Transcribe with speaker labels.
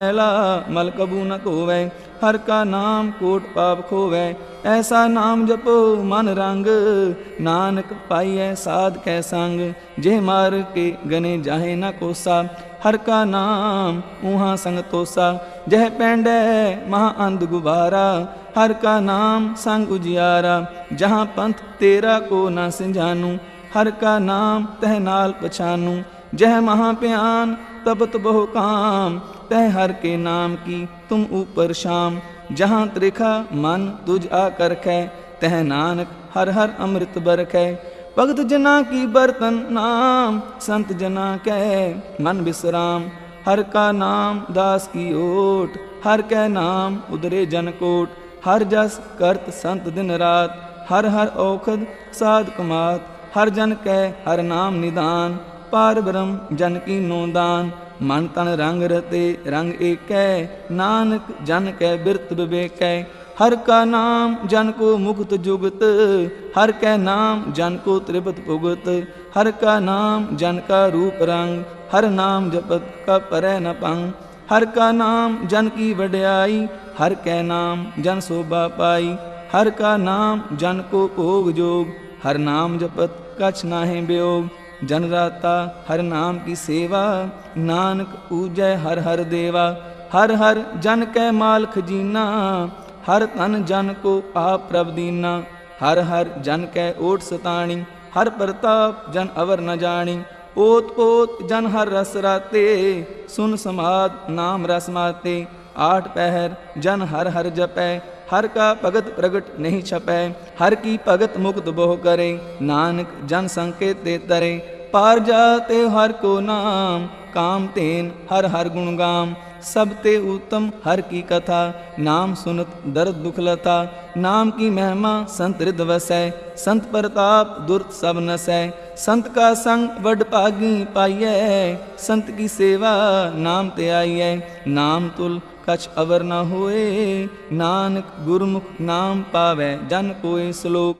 Speaker 1: मैला मल कबू न धोवै हर का नाम कोट पाप खोवै। ऐसा नाम जपो मन रंग, नानक पाइयै साध कै संग। जे मार के गने जाहे न कोसा, हर का नाम ऊहा संग तोसा। जह पैंडै महा अंध गुबारा, हर का नाम संग उजियारा। जहाँ पंथ तेरा को न सिंजानू हर का नाम तह नाल पछानू। जह महाप्यान तपत बहु काम तह हर के नाम की तुम ऊपर शाम। जहाँ त्रिखा मन तुझ आकर खे तह नानक हर हर अमृत बरखै भगत जना की बर्तन नाम, संत जना कह मन विश्राम। हर का नाम दास की ओट, हर कै नाम उदरे जनकोट हर जस करत संत दिन रात, हर हर औखद साध कमात। हर जन कह हर नाम निदान। पार ब्रह्म जन की नोदान। मन तन रंग रते, रंग एकै। नानक जन कै बिरत विवेकै। हर का नाम जन को मुक्त जुगत। हर कै नाम जन को त्रिपत पुगत हर का नाम जन का रूप रंग। हर नाम जपत का पर न पंग। हर का नाम जन की वड्याई। हर कै नाम जन शोभा पाई। हर का नाम जन को भोग जोग। हर नाम जपत कछ नाहे वियोग जन राता हर नाम की सेवा। नानक पूजय हर हर देवा। हर हर जन कै माल खजीना हर तन जन को आप प्रभ दीना। हर हर जन कै ओट सताणी। हर प्रताप जन अवर न जानी ओत ओत जन हर रस राते। सुन समाद नाम रस माते। आठ पहर जन हर हर जपै। हर का भगत प्रगट नहीं छपै, हर की भगत मुक्त बोह करे। नानक जन संकेत दे तरे पार जाते हर को नाम, काम तेन हर हर गुण गाम सब ते उत्तम हर की कथा, नाम सुनत दर्द दुख लता नाम की महिमा संत हृद वसै, संत प्रताप दुर्त सब नसै। संत का संग वड पागी पाइयै, संत की सेवा नाम ते आइयै। नाम तुल कछ अवर न होए, नानक गुरमुख नाम पावै जन कोय श्लोक।